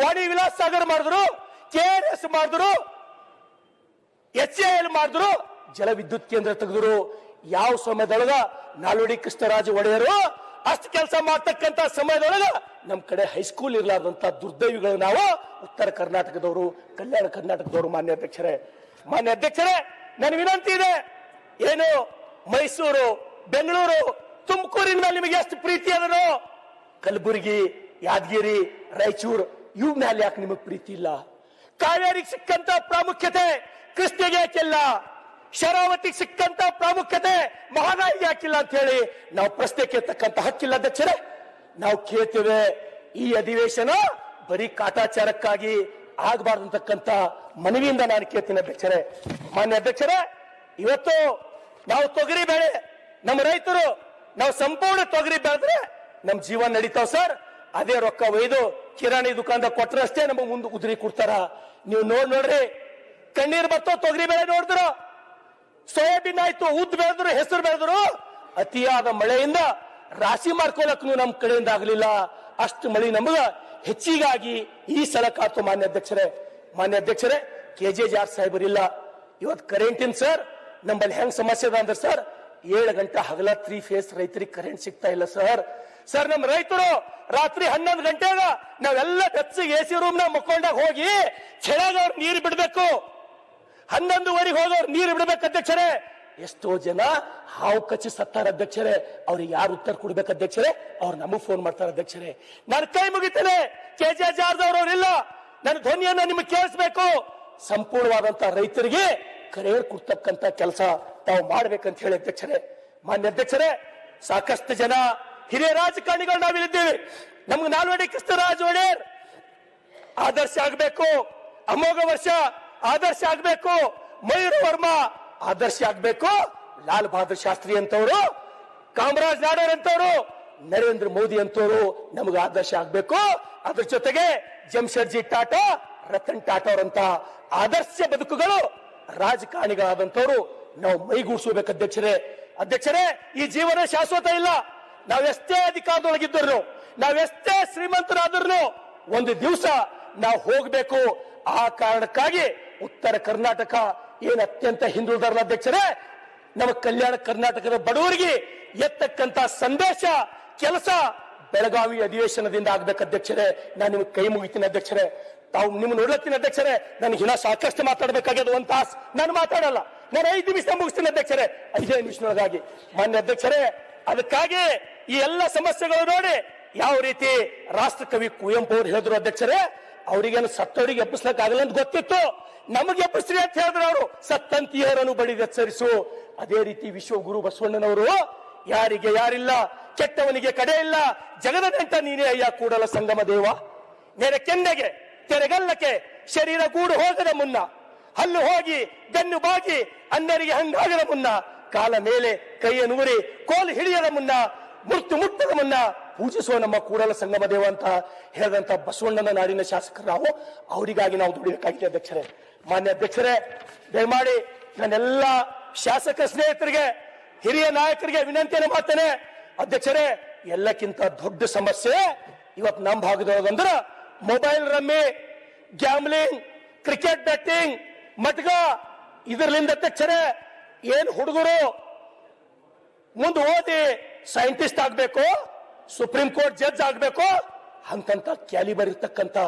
ವಾಣಿ ವಿಲಾಸ್ ಸಾಗರ್ ಮಾಡಿದ್ರು, K R S ಮಾಡಿದ್ರು H L ಮಾಡಿದ್ರು ಜಲ ವಿದ್ಯುತ್ ಕೇಂದ್ರ ತೆಗೆದ್ರು. ಯಾವ ಸಮಯದೊಳಗ ನಾಲ್ವಡಿ ಕೃಷ್ಣರಾಜ ಒಡೆಯರು ಅಷ್ಟು ಕೆಲಸ ಮಾಡ್ತಕ್ಕಂತ ಸಮಯದೊಳಗ ನಮ್ ಕಡೆ ಹೈಸ್ಕೂಲ್ ಇರ್ಲಾರ್ದಂತ ದುರ್ದೈವಿಗಳು ನಾವು ಉತ್ತರ ಕರ್ನಾಟಕದವರು, ಕಲ್ಯಾಣ ಕರ್ನಾಟಕದವರು ಮಾನ್ಯ ಅಧ್ಯಕ್ಷರೇ. ಮಾನ್ಯ ಅಧ್ಯಕ್ಷರೇ ನನ್ನ ವಿನಂತಿ ಇದೆ. ಏನು? ಮೈಸೂರು, ಬೆಂಗಳೂರು ತುಮಕೂರಿನ ಮೇಲೆ ನಿಮಗೆ ಎಷ್ಟು ಪ್ರೀತಿ ಅದನೋ ಕಲಬುರಗಿ, ಯಾದಗಿರಿ, ರಾಯಚೂರು ಇವ್ ಮೇಲೆ ಯಾಕೆ ನಿಮಗ್ ಪ್ರೀತಿ ಇಲ್ಲ? ಕಾವೇರಿಗೆ ಸಿಕ್ಕಂತ ಪ್ರಾಮುಖ್ಯತೆ ಕೃಷ್ಣಗೆ ಯಾಕಿಲ್ಲ? ಶರಾವತಿಗೆ ಸಿಕ್ಕಂತ ಪ್ರಾಮುಖ್ಯತೆ ಮಹಾನಾಯಿಗೆ ಯಾಕಿಲ್ಲ ಅಂತ ಹೇಳಿ ನಾವು ಪ್ರಶ್ನೆ ಕೇಳ್ತಕ್ಕಂತ ಹಕ್ಕಿಲ್ಲ ಅಧ್ಯಕ್ಷರೇ ನಾವು ಕೇಳ್ತೇವೆ, ಈ ಅಧಿವೇಶನ ಬರೀ ಕಾಟಾಚಾರಕ್ಕಾಗಿ ಆಗಬಾರ್ದಂತಕ್ಕಂತ ಮನವಿಯಿಂದ ನಾನು ಕೇಳ್ತೀನಿ ಅಧ್ಯಕ್ಷರೇ. ಮಾನ್ಯ ಅಧ್ಯಕ್ಷರೇ, ಇವತ್ತು ನಾವು ತೊಗರಿ ಬೆಳೆ, ನಮ್ಮ ರೈತರು ನಾವು ಸಂಪೂರ್ಣ ತೊಗರಿ ಬೆಳೆದ್ರೆ ನಮ್ಮ ಜೀವನ ನಡೀತಾವ್ ಸರ್. ಅದೇ ರೊಕ್ಕ ಒಯ್ದು ಕಿರಾಣಿ ದುಕಾನ್ದಾಗ ಕೊಟ್ಟರಷ್ಟೇ ಅಷ್ಟೇ ನಮಗೆ ಮುಂದೆ ಉದುರಿ ಕೊಡ್ತಾರ. ನೀವು ನೋಡ್ ನೋಡ್ರಿ, ಕಣ್ಣೀರ್ ಬತ್ತೋ ತೊಗರಿ ಬೆಳೆ ನೋಡಿದ್ರು, ಸೋಯಾಬೀನ್ ಆಯ್ತು, ಉದ್ದ ಬೆಳೆದ್ರು, ಹೆಸರು ಬೆಳೆದ್ರು, ಅತಿಯಾದ ಮಳೆಯಿಂದ ರಾಶಿ ಮಾಡ್ಕೊಳಕ್ನು ನಮ್ ಕಡೆಯಿಂದ ಆಗ್ಲಿಲ್ಲ. ಅಷ್ಟು ಮಳೆ ನಮಗ ಹೆಚ್ಚಿಗಾಗಿ ಈ ಸಲ ಕಾತು ಮಾನ್ಯ ಅಧ್ಯಕ್ಷರೇ. ಮಾನ್ಯ ಅಧ್ಯಕ್ಷರೇ ಕೆ ಜೆ ಜಾರ್ ಸಾಹೇಬರಿಲ್ಲ. ಇವತ್ತು ಕರೆಂಟಿನ್ ಸರ್ ನಮ್ಮಲ್ಲಿ ಹೆಂಗ್ ಸಮಸ್ಯೆ ಅದ ಅಂದ್ರೆ ಸರ್ ಏಳು ಗಂಟೆ ಹಗಲ ತ್ರೀ ಫೇಸ್ ರೈತರಿಗೆ ಕರೆಂಟ್ ಸಿಗ್ತಾ ಇಲ್ಲ ಸರ್ ಸರ್ ನಮ್ಮ ರೈತರು ರಾತ್ರಿ ಹನ್ನೊಂದು ಗಂಟೆಗ ನಾವೆಲ್ಲ ಬೆಚ್ಚಿಗೆ ಎ ಸಿ ರೂಮ್ನ ಮುಕ್ಕೊಂಡಾಗ ಹೋಗಿ ಅವ್ರು ನೀರು ಬಿಡ್ಬೇಕು. ಹನ್ನೊಂದುವರೆಗೆ ಹೋಗೋರು ನೀರು ಬಿಡ್ಬೇಕು ಅಧ್ಯಕ್ಷರೇ. ಎಷ್ಟೋ ಜನ ಹಾವು ಕಚ್ಚಿ ಸತ್ತಾರ ಅಧ್ಯಕ್ಷರೇ. ಅವ್ರಿಗೆ ಯಾರು ಉತ್ತರ ಕೊಡ್ಬೇಕು ಅಧ್ಯಕ್ಷರೇ? ಅವ್ರು ನಮಗ್ ಫೋನ್ ಮಾಡ್ತಾರ ಅಧ್ಯಕ್ಷರೇ. ನಾನು ಕೈ ಮುಗಿತೇನೆ. ಕೆ ಜೆ ಜಾರ್ದವ್ರು ಅವ್ರಿಲ್ಲ ನನ್ನ ಧ್ವನಿಯನ್ನ ನಿಮಗೆ ಕೇಳಿಸ್ಬೇಕು. ಸಂಪೂರ್ಣವಾದಂತ ರೈತರಿಗೆ ಕರೆ ಕೊಡ್ತಕ್ಕಂತ ಕೆಲಸ ತಾವು ಮಾಡ್ಬೇಕಂತ ಹೇಳಿ ಅಧ್ಯಕ್ಷರೇ. ಮಾನ್ಯ ಅಧ್ಯಕ್ಷರೇ, ಸಾಕಷ್ಟು ಜನ ಹಿರಿಯ ರಾಜಕಾರಣಿಗಳು ನಾವಿಲ್ಲಿದ್ದೇವೆ. ನಮ್ಗೆ ನಾಲ್ವಡಿ ಕೃಷ್ಣರಾಜ ಒಡೆಯರ್ ಆದರ್ಶ ಆಗ್ಬೇಕು. ಅಮೋಘ ವರ್ಷ, ಆದರ್ಶ ಆಗ್ಬೇಕು. ಮಯೂರ್ ವರ್ಮಾ, ಆದರ್ಶ ಆಗ್ಬೇಕು. ಲಾಲ್ ಬಹದ್ದೂರ್ ಶಾಸ್ತ್ರಿ ಅಂತವರು, ಕಾಮರಾಜ್ ನಾಡೋರ್ ಅಂತವರು, ನರೇಂದ್ರ ಮೋದಿ ಅಂತವರು ನಮಗೆ ಆದರ್ಶ ಆಗ್ಬೇಕು. ಅದ್ರ ಜೊತೆಗೆ ಜಮ್ಶೆಡ್ಜಿ ಟಾಟಾ, ರತನ್ ಟಾಟಾ ಅವರಂತ ಆದರ್ಶ ಬದುಕುಗಳು ರಾಜಕಾರಣಿಗಳಾದಂತವರು ನಾವು ಮೈಗೂಡಿಸಬೇಕು ಅಧ್ಯಕ್ಷರೇ. ಅಧ್ಯಕ್ಷರೇ, ಈ ಜೀವನ ಶಾಶ್ವತ ಇಲ್ಲ. ನಾವೆಷ್ಟೇ ಅಧಿಕಾರದೊಳಗಿದ್ದರು ನಾವೆಷ್ಟೇ ಶ್ರೀಮಂತರಾದ್ರು ಒಂದು ದಿವಸ ನಾವು ಹೋಗ್ಬೇಕು. ಆ ಕಾರಣಕ್ಕಾಗಿ ಉತ್ತರ ಕರ್ನಾಟಕ ಏನ್ ಅತ್ಯಂತ ಹಿಂದುಳಿದಾರಲ್ಲ ಅಧ್ಯಕ್ಷರೇ, ನಮ್ಮ ಕಲ್ಯಾಣ ಕರ್ನಾಟಕದ ಬಡವರಿಗೆ ಎತ್ತಕ್ಕಂತ ಸಂದೇಶ, ಕೆಲಸ ಬೆಳಗಾವಿ ಅಧಿವೇಶನದಿಂದ ಆಗ್ಬೇಕು ಅಧ್ಯಕ್ಷರೇ. ನಾನು ನಿಮ್ಗೆ ಕೈ ಮುಗಿತೀನಿ ಅಧ್ಯಕ್ಷರೇ. ತಾವು ನಿಮ್ ನೋಡ್ಲತ್ತೀನಿ ಅಧ್ಯಕ್ಷರೇ. ನನಗೆ ಇನ್ನ ಸಾಕಷ್ಟು ಮಾತಾಡಬೇಕಾಗ್ಯದ ಒಂದ್ ತಾಸ್. ನಾನು ಮಾತಾಡಲ್ಲ. ನಾನು ಐದು ನಿಮಿಷ ಮುಗಿಸ್ತೀನಿ ಅಧ್ಯಕ್ಷರೇ. ಐದೇ ನಿಮಿಷದೊಳಗಾಗಿ. ಮಾನ್ಯ ಅಧ್ಯಕ್ಷರೇ ಅದಕ್ಕಾಗಿ ಈ ಎಲ್ಲ ಸಮಸ್ಯೆಗಳು ನೋಡಿ ಯಾವ ರೀತಿ ರಾಷ್ಟ್ರಕವಿ ಕುವೆಂಪು ಅವರು ಹೇಳಿದ್ರು ಅಧ್ಯಕ್ಷರೇ, ಅವರಿಗೇನು ಸತ್ತವರಿಗೆ ಎಬ್ಬಿಸ್ಲಕ್ ಆಗಲ್ಲ ಅಂತ ಗೊತ್ತಿತ್ತು. ನಮಗೆ ಎಬ್ಬಿಸ್ರಿ ಅಂತ ಹೇಳಿದ್ರು ಅವರು. ಸತ್ತಂತಿಯರನ್ನು ಬಡಿದ ಎಚ್ಚರಿಸು. ಅದೇ ರೀತಿ ವಿಶ್ವಗುರು ಬಸವಣ್ಣನವರು, ಯಾರಿಗೆ ಯಾರಿಲ್ಲ, ಕೆಟ್ಟವನಿಗೆ ಕಡೆ ಇಲ್ಲ ಜಗದ ನೀನೇ ಅಯ್ಯ ಕೂಡಲ ಸಂಗಮ ದೇವ. ನೆರೆ ಕೆನ್ನೆಗೆ ತೆರೆಗಲ್ಲಕ್ಕೆ ಶರೀರ ಗೂಡು ಹೋಗದ ಮುನ್ನ. ಹಲ್ಲು ಹೋಗಿ, ಬೆನ್ನು ಬಾಗಿ ಅನ್ನರಿಗೆ ಹಂಗಾಗದ ಮುನ್ನ. ಕಾಲ ಮೇಲೆ ಕೈಯ ನೂರಿ ಕೋಲು ಹಿಡಿಯದ ಮುನ್ನ ಮೃತ್ಯು ಮುಟ್ಟದ ಮುನ್ನ ಪೂಜಿಸುವ ನಮ್ಮ ಕೂಡಲ ಸಂಗಮ ದೇವ ಅಂತ ಹೇಳಿದಂತ ಬಸವಣ್ಣನ ನಾಡಿನ ಶಾಸಕರು ನಾವು. ಅವರಿಗಾಗಿ ನಾವು ದುಡಿಬೇಕಾಗಿದೆ ಅಧ್ಯಕ್ಷರೇ. ಮಾನ್ಯ ಅಧ್ಯಕ್ಷರೇ, ದಯಮಾಡಿ ನನ್ನೆಲ್ಲ ಶಾಸಕ ಸ್ನೇಹಿತರಿಗೆ, ಹಿರಿಯ ನಾಯಕರಿಗೆ ವಿನಂತಿಯನ್ನು ಮಾಡ್ತೇನೆ. ಅಧ್ಯಕ್ಷರೇ, ಎಲ್ಲಕ್ಕಿಂತ ದೊಡ್ಡ ಸಮಸ್ಯೆ ಇವತ್ತು ನಮ್ಮ ಭಾಗದೊಳಗಂದ್ರ mobile rummy, gambling, cricket betting, ಮಟ್ಗ ಇದರ್ಲಿಂದ ಅಧ್ಯಕ್ಷರೇ ಏನ್ ಹುಡುಗರು? ಮುಂದೆ ಓದಿ ಸೈಂಟಿಸ್ಟ್ ಆಗ್ಬೇಕು ಸುಪ್ರೀಂ ಕೋರ್ಟ್ ಜಡ್ಜ್ ಆಗ್ಬೇಕು ಅಂತಂತ ಕ್ಯಾಲಿಬರ್ ಇರ್ತಕ್ಕಂತ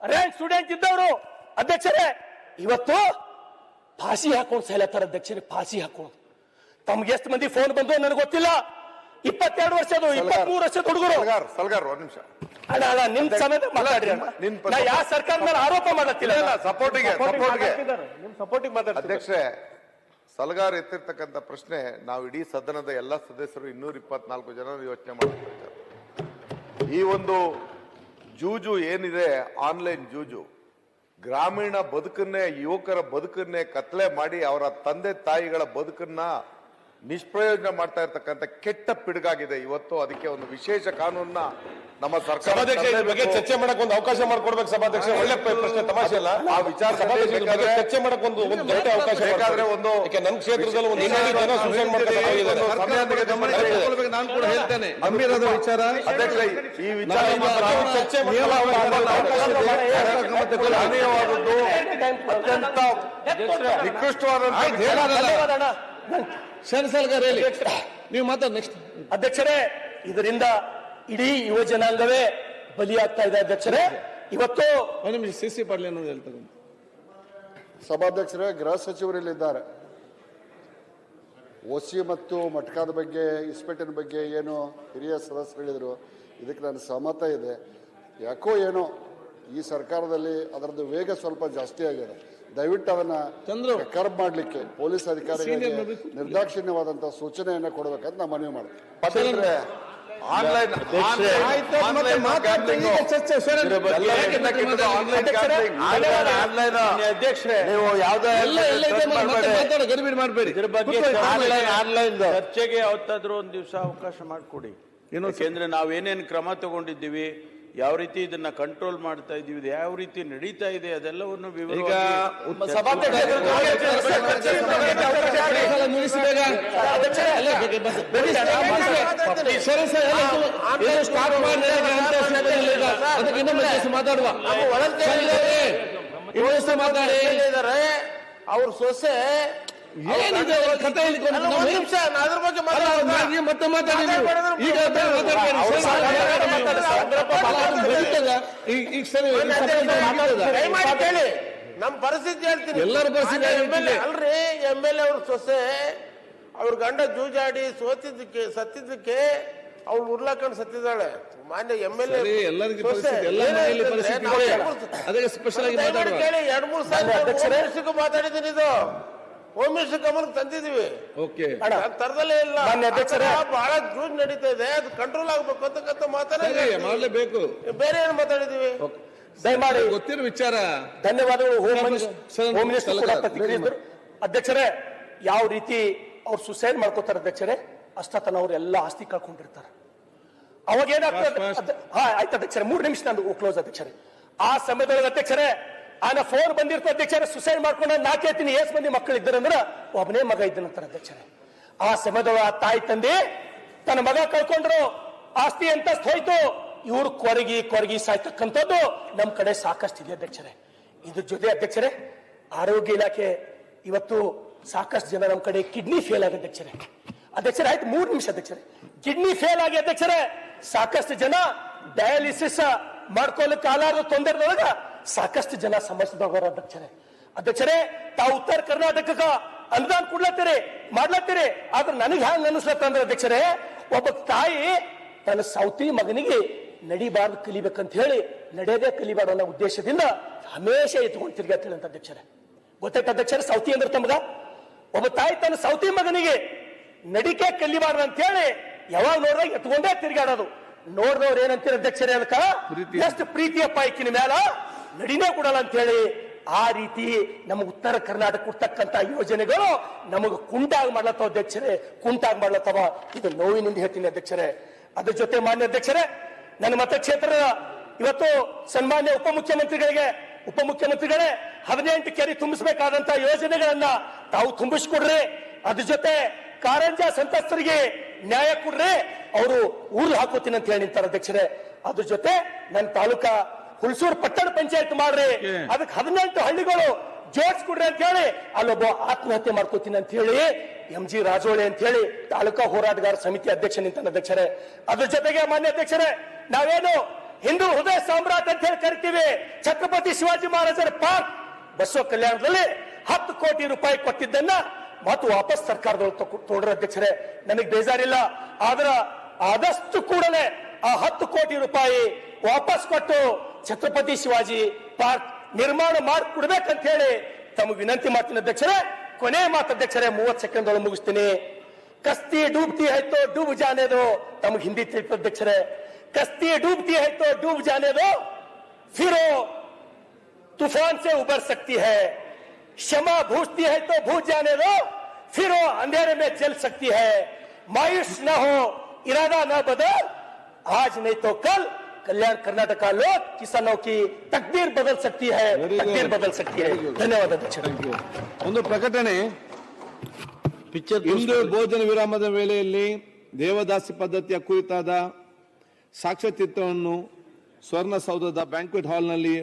ರ್ಯಾಂಕ್ ಸ್ಟೂಡೆಂಟ್ ಇದ್ದವರು ಅಧ್ಯಕ್ಷರೇ ಇವತ್ತು ಫಾಸಿ ಹಾಕೊಂಡು ಸೈಲತ್ತಾರ ಅಧ್ಯಕ್ಷರೇ ಫಾಸಿ ಹಾಕೊಂಡು. ತಮ್ಗೆ ಎಷ್ಟು ಮಂದಿ ಫೋನ್ ಬಂದು ನನಗೆ ಗೊತ್ತಿಲ್ಲ. ಇಪ್ಪತ್ತೆರಡು ವರ್ಷದ ಇಪ್ಪತ್ಮೂರು ವರ್ಷದ ಹುಡುಗರು. ಸಲ್ಗಾರ್ ಸಲ್ಗಾರ್ ಒಂದ್ ನಿಮಿಷ. ಅಣ್ಣ ನಿಮ್ಮ ನಿಮ್ ಸಮೇತ ಮಾತಾಡ್ರಿ. ನಾ ಯಾವ ಸರ್ಕಾರ ಮೇಲೆ ಆರೋಪ ಮಾಡತ್ತಿಲ್ಲ. ಇಲ್ಲ ಸಪೋರ್ಟಿಗೆ ಸಪೋರ್ಟ್ಗೆ ನಿಮ್ ಸಪೋರ್ಟಿಗೆ ಮಾತಾಡ್ತಾರೆ ಅಧ್ಯಕ್ಷೆ ಸಲ್ಗಾರ್ ಎತ್ತಿರ್ತಕ್ಕಂಥ ಪ್ರಶ್ನೆ ನಾವು ಇಡೀ ಸದನದ ಎಲ್ಲ ಸದಸ್ಯರು ಇನ್ನೂರ ಇಪ್ಪತ್ನಾಲ್ಕು ಜನ ಯೋಚನೆ ಮಾಡ್ತಾರೆ ಈ ಒಂದು ಜೂಜು ಏನಿದೆ, ಆನ್ಲೈನ್ ಜೂಜು, ಗ್ರಾಮೀಣ ಬದುಕನ್ನೇ, ಯುವಕರ ಬದುಕನ್ನೇ ಕತ್ಲೆ ಮಾಡಿ ಅವರ ತಂದೆ ತಾಯಿಗಳ ಬದುಕನ್ನ ನಿಷ್ಪ್ರಯೋಜನ ಮಾಡ್ತಾ ಇರ್ತಕ್ಕಂಥ ಕೆಟ್ಟ ಪಿಡುಗಾಗಿದೆ. ಇವತ್ತು ಅದಕ್ಕೆ ಒಂದು ವಿಶೇಷ ಕಾನೂನನ್ನ ನಮ್ಮ ಸರ್ಕಾರ ಸಭಾಧ್ಯಕ್ಷ ಇದ್ರ ಬಗ್ಗೆ ಚರ್ಚೆ ಮಾಡಕ್ ಒಂದು ಅವಕಾಶ ಮಾಡ್ಕೊಡ್ಬೇಕು ಸಭಾಧ್ಯಕ್ಷ ಒಳ್ಳೆ ಪ್ರಶ್ನೆ ತಮಾಷೆ ಅಲ್ಲ. ಆ ವಿಚಾರ ಸಭಾಧ್ಯಕ್ಷ ಇದ್ರ ಬಗ್ಗೆ ಚರ್ಚೆ ಮಾಡಕ್ ಒಂದು ಒಂದು ದೊಡ್ಡ ಅವಕಾಶ ಬೇಕಾದ್ರೆ ಒಂದು ನನ್ ನನ್ನ ಕ್ಷೇತ್ರದಲ್ಲಿ ಒಂದು ಇನ್ನೂರು ಜನ ಸೂಸೈಡ್ ಮಾಡ್ತಾರೆ ನಾನು ಕೂಡ ಹೇಳ್ತೇನೆ. ಗಂಭೀರದ ವಿಚಾರ. ಅಧ್ಯಕ್ಷ ಈ ವಿಚಾರ ಚರ್ಚೆ ಅತ್ಯಂತ. ಶರಣ್ ಸಲ್ಗಾರ್ ಹೇಳಿ. ನೀವು ಮಾತಾಡ ನೆಕ್ಸ್ಟ್ ಅಧ್ಯಕ್ಷರೇ ಇದರಿಂದ ಇಡೀ ಯುವ ಜನಾಂಗವೇ ಬಲಿಯಾಗ್ತಾ ಇದೆ ಅಧ್ಯಕ್ಷರೇ. ಇವತ್ತು ಒಂದು ನಿಮಿಷ ಸಿ ಸಿ ಪಾಟೀಲ್ ಅನ್ನೋದು ಹೇಳ್ತಾರೆ. ಸಭಾಧ್ಯಕ್ಷರೇ ಗೃಹ ಸಚಿವರಲ್ಲಿದ್ದಾರೆ. ಓಸಿ ಮತ್ತು ಮಟ್ಕಾದ ಬಗ್ಗೆ ಇಸ್ಪೇಟಿನ ಬಗ್ಗೆ ಏನು ಹಿರಿಯ ಸದಸ್ಯರು ಹೇಳಿದರು ಇದಕ್ಕೆ ನಾನು ಸಹಮತ ಇದೆ. ಯಾಕೋ ಏನೋ ಈ ಸರ್ಕಾರದಲ್ಲಿ ಅದರದ್ದು ವೇಗ ಸ್ವಲ್ಪ ಜಾಸ್ತಿ ಆಗಿದೆ. ದಯವಿಟ್ಟು ಅದನ್ನ. ಕರ್ಬ್ ಮಾಡಲಿಕ್ಕೆ ಪೊಲೀಸ್ ಅಧಿಕಾರಿಗಳಿಗೆ. ನಿರ್ದಾಕ್ಷಿಣ್ಯವಾದಂತಹ ಸೂಚನೆಯನ್ನು ಕೊಡಬೇಕಂತ ನಾನು ಮನವಿ ಮಾಡ್ತೀನಿ. ಆನ್ಲೈನ್ ನೀವು ಯಾವುದೇ ಮಾಡಬೇಡಿ. ಇದ್ರ ಬಗ್ಗೆ ಆನ್ಲೈನ್ ಆನ್ಲೈನ್ ಚರ್ಚೆಗೆ ಯಾವತ್ತಾದ್ರೂ ಒಂದು ದಿವಸ ಅವಕಾಶ ಮಾಡಿಕೊಡಿ. ಯಾಕೆಂದ್ರೆ ನಾವೇನೇನು ಕ್ರಮ ತಗೊಂಡಿದ್ದೀವಿ ಯಾವ ರೀತಿ ಇದನ್ನ ಕಂಟ್ರೋಲ್ ಮಾಡ್ತಾ ಇದೀವಿ ಇದು ಯಾವ ರೀತಿ ನಡೀತಾ ಇದೆ ಅದೆಲ್ಲವನ್ನು ಮಾತಾಡುವ. ಮಾತಾಡಿ. ಅವ್ರ ಸೊಸೆ ಏನಿದೆ ಅವ್ರ ಕಥೆ ನಿಮಿಷ ಅದ್ರ ಬಗ್ಗೆ ಮತ್ತೆ ಮಾತಾಡಿ ಈಗ ಮಾತಾಡಿ. ಈಗ ಸರಿ ನಮ್ ಪರಿಸ್ಥಿತಿ ಹೇಳ್ತೀನಿ. ಎಲ್ಲರ ಪರಿಸ್ಥಿತಿ ಅಲ್ರಿ ಎಂ ಎಲ್ ಎ ಅವ್ರ ಸೊಸೆ ಅವ್ರ ಗಂಡ ಜೂಜಾಡಿ ಸೋತಿದ್ದಕ್ಕೆ ಸತ್ತಿದ್ದಕ್ಕೆ ಅವ್ಳು ಉರ್ಲಾಕೊಂಡು ಸತ್ತಿದ್ದಾಳೆ. ಮಾನ್ಯ ಎಂ ಎಲ್ ಎಲ್ಲರಿಗೂ ಪರಿಸ್ಥಿತಿ, ಎಲ್ಲ ಮನೆಯಲ್ಲಿ ಪರಿಸ್ಥಿತಿ. ಅದಕ್ಕೆ ಸ್ಪೆಷಲ್ ಆಗಿ ಮಾತಾಡುವ. ಕೇಳಿ ಎರಡ್ ಮೂರು ಸಾವಿರ ಮಾತಾಡಿದ್ದೀನಿ ಇದು. ಹೋಮ್ ಮಿನಿಸ್ಟರ್ ಗಮನಕ್ಕೆ ತಂದಿದೀವಿ ಓಕೆ ತರದಲ್ಲೇ ಇಲ್ಲ. ಮಾನ್ಯ ಅಧ್ಯಕ್ಷರೇ. ಆ ಥರ ಬಹಳ ಜೂಜ್ ನಡೀತಾ ಇದೆ. ಅದು ಕಂಟ್ರೋಲ್ ಆಗ್ಬೇಕು ಅಂತಕ್ಕಂಥ ಸರಿ ಬೇಕು. ಮಾಡ್ಲೇಬೇಕು ಬೇರೆ ಏನ್ ಮಾತಾಡಿದೀವಿ ದಯಮಾಡಿ ಗೊತ್ತಿರೋ ವಿಚಾರ. ಧನ್ಯವಾದಗಳು ಹೋಮ್ ಮಿನಿಸ್ಟರ್ ಹೋಮ್ ಮಿನಿಸ್ಟರ್ ಕೂಡ ಸಲಹೆ. ಪ್ರತಿಕ್ರಿಯಿಸಿದ್ರು ಅಧ್ಯಕ್ಷರೇ ಯಾವ ರೀತಿ ಅವ್ರು ಸುಸೈಡ್ ಮಾಡ್ಕೋತಾರೆ ಅಧ್ಯಕ್ಷರೇ ಅಷ್ಟತನ ಅವ್ರು ಎಲ್ಲ ಆಸ್ತಿ ಕಳ್ಕೊಂಡಿರ್ತಾರೆ. ಅವಾಗ ಏನಾಗ್ತದೆ ಹಾ ಆಯ್ತು ಅಧ್ಯಕ್ಷರೇ ಮೂರು ನಿಮಿಷ ನಂದು ಕ್ಲೋಸ್ ಅಧ್ಯಕ್ಷರೇ. ಆ ಸಮಯದೊಳಗೆ ಅಧ್ಯಕ್ಷರೇ ಆನ ಫೋನ್ ಬಂದಿರ್ತ ಅಧ್ಯಕ್ಷರ ಸುಸೈಡ್ ಮಾಡ್ಕೊಂಡು ನಾ ಕೇಳ್ತೀನಿ, ಏಸ್ ಮಂದಿ ಮಕ್ಕಳು ಇದ್ದಾರಂದ್ರ ಒಬ್ಬನೇ ಮಗ ಇದ್ದನಂತಾರ ಅಧ್ಯಕ್ಷರೇ. ಆ ಸಮಯದೊಳಗೆ ಆ ತಾಯಿ ತಂದೆ ತನ್ನ ಮಗ ಕಳ್ಕೊಂಡ್ರು, ಆಸ್ತಿ ಅಂತ ಹೋಯ್ತು, ಇವ್ರು ಕೊರಗಿ ಕೊರಗಿ ಸಾಯ್ತಕ್ಕಂಥದ್ದು ನಮ್ಮ ಕಡೆ ಸಾಕಷ್ಟು ಇದೆ ಅಧ್ಯಕ್ಷರೇ. ಇದ್ರ ಜೊತೆ ಅಧ್ಯಕ್ಷರೇ, ಆರೋಗ್ಯ ಇಲಾಖೆ ಇವತ್ತು ಸಾಕಷ್ಟು ಜನ ನಮ್ಮ ಕಡೆ ಕಿಡ್ನಿ ಫೇಲ್ ಆಗಿದೆ ಅಧ್ಯಕ್ಷರೇ. ಅಧ್ಯಕ್ಷರೇ, ಆಯ್ತು, ಮೂರು ನಿಮಿಷ ಅಧ್ಯಕ್ಷರೇ. ಕಿಡ್ನಿ ಫೇಲ್ ಆಗಿ ಅಧ್ಯಕ್ಷರೇ, ಸಾಕಷ್ಟು ಜನ ಡಯಾಲಿಸಿಸ್ ಮಾಡ್ಕೊಳ್ಳಿಕ್ಕೆ ಆಲಾರದ ತೊಂದರೆದೊಳಗ ಸಾಕಷ್ಟು ಜನ ಸಮಸ್ಯೆದವರ ಅಧ್ಯಕ್ಷರೇ. ಅಧ್ಯಕ್ಷರೇ ತಾವು ಉತ್ತರ ಕರ್ನಾಟಕಕ್ಕ ಅನುದಾನ ಕೊಡ್ಲತ್ತೀರಿ ಮಾಡ್ಲತ್ತೀರಿ ಆದ್ರೆ ನನಗೆ ಹ್ಯಾಂಗ ಅನಿಸ್ಲತ್ತಂದ್ರೆ ಅಧ್ಯಕ್ಷರೇ ಒಬ್ಬ ತಾಯಿ ತನ್ನ ಸೌತಿ ಮಗನಿಗೆ ನಡಿಬಾರ್ದು ಕಲಿಬೇಕಂತ ಹೇಳಿ ನಡೆಯದೇ ಕಲಿಬಾರ್ದು ಅನ್ನೋ ಉದ್ದೇಶದಿಂದ ಹಮೇಶ ಎತ್ಕೊಂಡು ಅಂತ ಅಧ್ಯಕ್ಷರೇ. ಗೊತ್ತಾಯ್ತು ಅಧ್ಯಕ್ಷರೇ ಸೌತಿ ಅಂದ್ರೆ ತಮಗ ಒಬ್ಬ ತಾಯಿ ತನ್ನ ಸೌತಿ ಮಗನಿಗೆ ನಡಿಕೆ ಕಲಿಬಾರ್ದು ಅಂತ ಹೇಳಿ ಯಾವಾಗ ನೋಡಿದಾಗ ಎತ್ಕೊಂಡೇ ತಿರ್ಗಾಡೋದು ನೋಡಿದವ್ರು ಏನಂತೀರ ಅಧ್ಯಕ್ಷರೇ ಅದಕ್ಕ? ಎಷ್ಟು ಪ್ರೀತಿಯಪ್ಪ ಪಾಯ್ಕಿನ ಮೇಲ ನಡಿನೇ ಕೊಡಲ್ಲ ಅಂತ ಹೇಳಿ ಆ ರೀತಿ ನಮ್ಮ ಉತ್ತರ ಕರ್ನಾಟಕ ಕೊಡ್ತಕ್ಕಂತ ಯೋಜನೆಗಳು ನಮಗೆ ಕುಂಟಾಗಿ ಮಾಡ್ಲತ್ತವ ಅಧ್ಯಕ್ಷರೇ, ಕುಂಟಾಗಿ ಮಾಡ್ಲತ್ತವ. ಇದು ನೋವಿನಿಂದ ಹೇಳ್ತೀನಿ ಅಧ್ಯಕ್ಷರೇ. ಅದ್ರ ಜೊತೆ ಮಾನ್ಯ ಅಧ್ಯಕ್ಷರೇ, ನನ್ನ ಮತಕ್ಷೇತ್ರದ ಇವತ್ತು ಸನ್ಮಾನ್ಯ ಉಪಮುಖ್ಯಮಂತ್ರಿಗಳಿಗೆ, ಉಪಮುಖ್ಯಮಂತ್ರಿಗಳೇ ಹದಿನೆಂಟು ಕೆರೆ ತುಂಬಿಸಬೇಕಾದಂತ ಯೋಜನೆಗಳನ್ನ ತಾವು ತುಂಬಿಸ್ಕೊಡ್ರಿ. ಅದ್ರ ಜೊತೆ ಕಾರಂಜ ಸಂತ್ರಸ್ತರಿಗೆ ನ್ಯಾಯ ಕೊಡ್ರಿ. ಅವರು ಊರು ಹಾಕೋತೀನಿ ಅಂತ ಹೇಳಿ ನಿಂತಾರ ಅಧ್ಯಕ್ಷರೇ. ಅದ್ರ ಜೊತೆ ನನ್ನ ತಾಲೂಕಾ ಹುಲ್ಸೂರು ಪಟ್ಟಣ ಪಂಚಾಯತ್ ಮಾಡ್ರಿ. ಅದಕ್ಕೆ ಹದಿನೆಂಟು ಹಳ್ಳಿಗಳು ಜೋಡಿಸ್ಕೊಡ್ರಿ ಅಂತ ಹೇಳಿ ಅಲ್ಲೊಬ್ಬ ಆತ್ಮಹತ್ಯೆ ಮಾಡ್ಕೋತೀನಿ ಅಂತ ಹೇಳಿ ಎಂ ಜಿ ರಾಜೋಳಿ ಅಂತ ಹೇಳಿ ತಾಲೂಕಾ ಹೋರಾಟಗಾರ ಸಮಿತಿ ಅಧ್ಯಕ್ಷ ನಿಂತಾನ ಅಧ್ಯಕ್ಷರೇ. ಅದ್ರ ಜೊತೆಗೆ ಮಾನ್ಯ ಅಧ್ಯಕ್ಷರೇ ನಾವೇನು ಹಿಂದೂ ಹೃದಯ ಸಾಮ್ರಾಟ್ ಅಂತ ಹೇಳಿ ಕರಿತೀವಿ. ಛತ್ರಪತಿ ಶಿವಾಜಿ ಮಹಾರಾಜರ ಪಾರ್ಕ್ ಬಸವ ಕಲ್ಯಾಣದಲ್ಲಿ ಹತ್ತು ಕೋಟಿ ರೂಪಾಯಿ ಕೊಟ್ಟಿದ್ದನ್ನ ಮತ್ತು ವಾಪಸ್ ಸರ್ಕಾರದವ್ರು ತೋಡ್ರ ತಗೊಂಡ್ರ ಅಧ್ಯಕ್ಷರೇ. ನನಗೆ ಬೇಜಾರಿಲ್ಲ. ಆದ್ರ ಆದಷ್ಟು ಕೂಡಲೇ ಆ ಹತ್ತು ಕೋಟಿ ರೂಪಾಯಿ ವಾಪಸ್ ಕೊಟ್ಟು ಛತ್ರಪತಿ ಶಿವಾಜಿ ಪಾರ್ಕ್ ನಿರ್ಮಾಣ ಮಾಡಿ ಕೊಡ್ಬೇಕಂತ ಹೇಳಿ ತಮಗೆ ವಿನಂತಿ ಮಾಡ್ತೀನಿ ಅಧ್ಯಕ್ಷರೇ ಕೊನೆ ಮಾತು ಅಧ್ಯಕ್ಷರೇ ಮೂವತ್ತು ಸೆಕೆಂಡ್ ಒಳಗೆ ಮುಗಿಸ್ತೀನಿ ಕಸ್ತಿ ಡೂಬ್ತಿ ಆಯ್ತು ಡೂಬ್ ಜಾನೇದು ತಮಗೆ ಹಿಂದಿ ತಿಳಿತು ಅಧ್ಯಕ್ಷರೇ ಕಸ್ತಿ ಡೂಬ್ತಿ ಆಯ್ತು ಡೂಬ್ ಜಾನೇದು ಫಿರೋ तूफान से उबर सकती है क्षमा भूजती है तो भूज जाने दो फिर वो अंधेरे में जल सकती है मायूस न हो इरादा न बदल आज नहीं तो कल कल्याण कर्नाटक का लोग किसानों की तकदीर बदल सकती है Very good. तकदीर बदल सकती है धन्यवाद अध्यक्ष ಒಂದು ಪ್ರಕಟಣೆ ಇಂದು ಭೋಜನ ವಿರಾಮದ ವೇಳೆಯಲ್ಲಿ ದೇವದಾಸಿ ಪದ್ಧತಿಯ ಕುರಿತಾದ ಸಾಕ್ಷ್ಯಚಿತ್ರವನ್ನು ಸ್ವರ್ಣಸೌಧದ ಬ್ಯಾಂಕ್ವೆಟ್ ಹಾಲ್ನಲ್ಲಿ